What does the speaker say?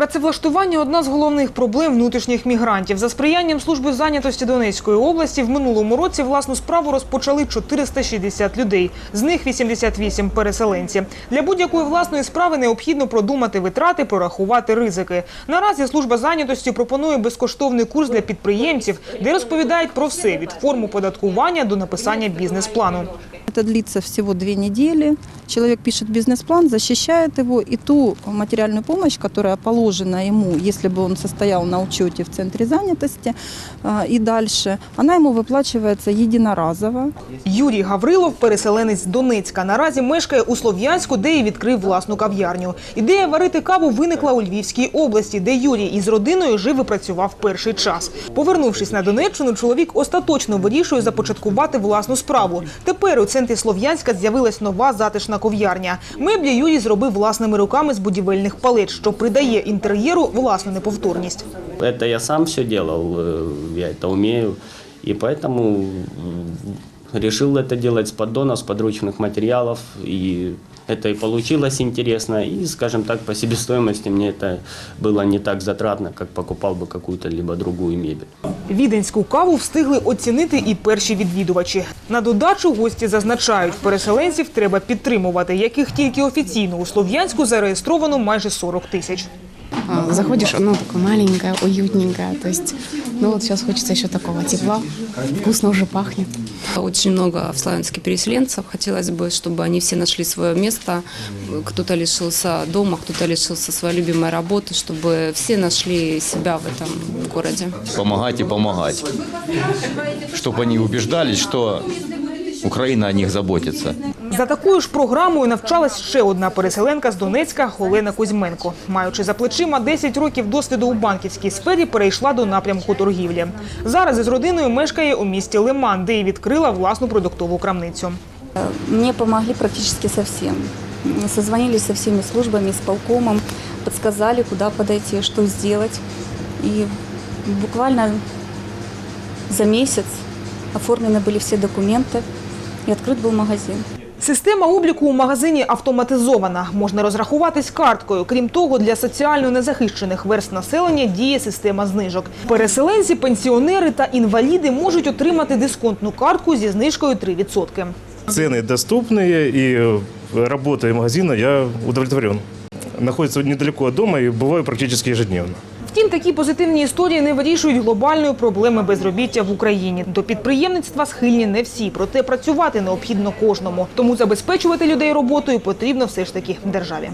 Працевлаштування одна з головних проблем внутрішніх мігрантів. За сприянням служби зайнятості Донецької області в минулому році власну справу розпочали 460 людей. З них 88 – переселенці. Для будь-якої власної справи необхідно продумати витрати, прорахувати ризики. Наразі служба зайнятості пропонує безкоштовний курс для підприємців, де розповідають про все від форму податкування до написання бізнес-плану. Это длится всего две недели. Человек пишет бизнес-план, защищает его, и ту материальную помощь, которая положена ему, если бы он состоял на учете в центре занятости а, и дальше, она ему выплачивается единоразово. Юрій Гаврилов, переселенець з Донецька, наразі мешкає у Слов'янську, де і відкрив власну кав'ярню. Ідея варити каву виникла у Львівській області, де Юрій із родиною жив і працював перший час. Повернувшись на Донеччину, чоловік остаточно вирішує започаткувати власну справу. Тепер у центрі Слов'янська з'явилась нова затишна ков'ярня. Меблі Юрій зробив власними руками з будівельних палет, що придає інтер'єру власну неповторність. Это я сам все делал, э, я это умею. И поэтому м, решил это делать с поддона, с подручных материалов. И это и получилось интересно. И, скажем так, по себестоимости мне это было не так затратно, как покупал бы какую-то либо другую мебель. Віденську каву встигли оцінити і перші відвідувачі. На додачу гості зазначають, переселенців треба підтримувати, яких тільки офіційно у Слов'янську зареєстровано майже 40 тисяч. А, Заходишь, оно такое маленькое, уютненькое. То есть, ну вот сейчас хочется еще такого тепла. Вкусно уже пахнет. Очень много в Славянске переселенцев. Хотелось бы, чтобы они все нашли свое место. Кто-то лишился дома, кто-то лишился своей любимой работы, чтобы все нашли себя в этом городе. помогать и помогать. Чтобы они убеждались, что Украина о них заботится. За такою ж програмою навчалась ще одна переселенка з Донецька Олена Кузьменко. Маючи за плечима 10 років досвіду у банківській сфері, перейшла до напрямку торгівлі. Зараз із родиною мешкає у місті Лиман, де і відкрила власну продуктову крамницю. Мне помогли практически со всем. Созвонились со всеми службами, с полкомом, подсказали, куда подойти, что сделать. И буквально за месяц оформлены были все документы, и открыт был магазин. Система обліку у магазині автоматизована. Можна розрахуватись карткою. Крім того, для соціально незахищених верст населення діє система знижок. Переселенці, пенсіонери та інваліди можуть отримати дисконтну картку зі знижкою 3%. Цены доступные, и э, работой магазина я удовлетворен. Находится недалеко от дома и бываю практически ежедневно. Втім, такі позитивні історії не вирішують глобальної проблеми безробіття в Україні. До підприємництва схильні не всі, проте працювати необхідно кожному. Тому забезпечувати людей роботою потрібно все ж таки державі.